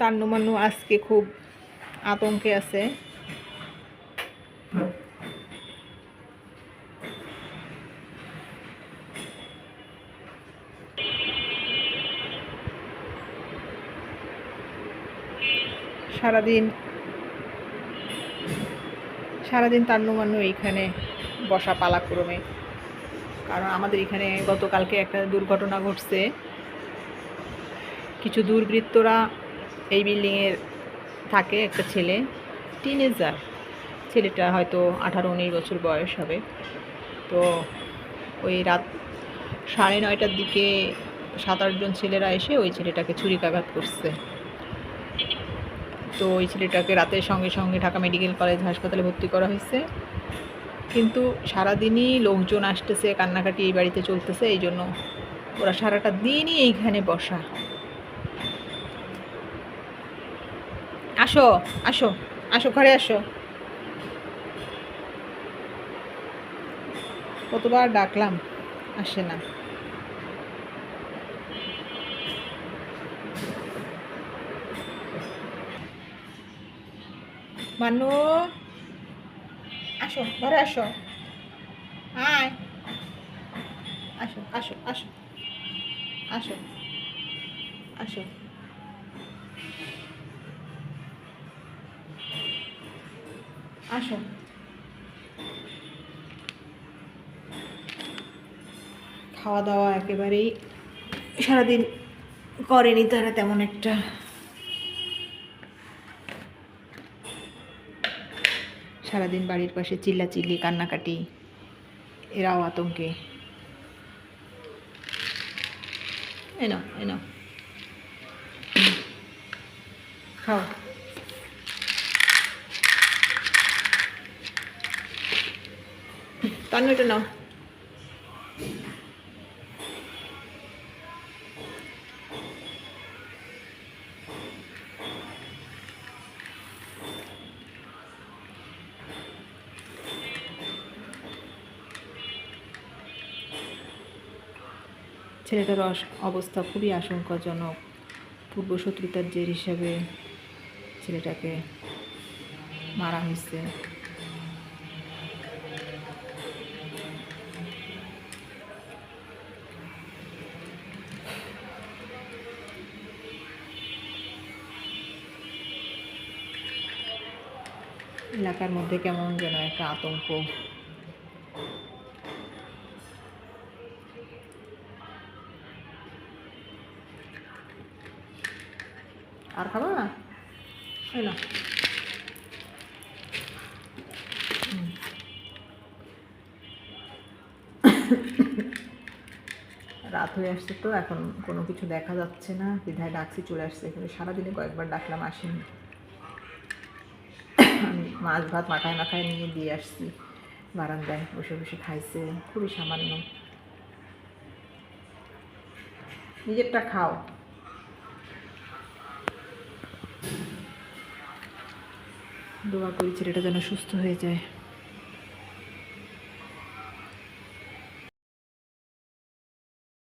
তান্নুমান্নু আজকে খুব আতঙ্কে আছে। সারাদিন সারাদিন তান্নুমান্নু এইখানে বসা পালাক্রমে কারণ আমাদের এখানে গতকালকে একটা দুর্ঘটনা ঘটছে। কিছু দুর্বৃত্তরা এই বিল্ডিংয়ে থাকে একটা ছেলে টিনেজার ছেলেটা হয়তো আঠারো, উনিশ বছর বয়স হবে। তো ওই রাত সাড়ে নয়টার দিকে সাত আটজন ছেলেরা এসে ওই ছেলেটাকে ছুরিকাঘাত করছে। তো ওই ছেলেটাকে রাতের সঙ্গে সঙ্গে ঢাকা মেডিকেল কলেজ হাসপাতালে ভর্তি করা হয়েছে। কিন্তু সারাদিনই লোকজন আসতেছে, কান্নাকাটি এই বাড়িতে চলতেছে এই জন্য ওরা সারাটা দিনই এইখানে বসা। আসো আসো আসো, ঘরে আসো। কতবার ডাকলাম, আসে না। মানু আসো, ঘরে আসো। আয়। আসো আসো আসো। আসো আসো। আসো। খাওয়া দাওয়া একেবারেই সারাদিন করেনি তারা তেমন একটা। সারাদিন বাড়ির পাশে চিল্লাচিল্লি, কান্নাকাটি, এরাও আতঙ্কে। এনো এনো খাও। তানু এটা নাও ছেলেটার অবস্থা খুবই আশঙ্কাজনক। পূর্বশত্রুতার জের হিসাবে ছেলেটাকে মারা হয়েছে। এলাকার মধ্যে কেমন যেন একটা আতঙ্ক। আর খাবা না? এই না রাত হয়ে আসছে তো, এখন কোনো কিছু দেখা যাচ্ছে না। বিধায় ডাকছি চলে আসছে, এখানে সারাদিনে কয়েকবার ডাকলাম, আসেনি। মাছ ভাত মাখায় মাখায় নিয়ে দিয়ে আসছি। বারান্দায় বসে বসে খাইছে, খুবই সামান্য। নিজেরটা খাও। দোয়া করি ছেলেটা যেন সুস্থ হয়ে যায়।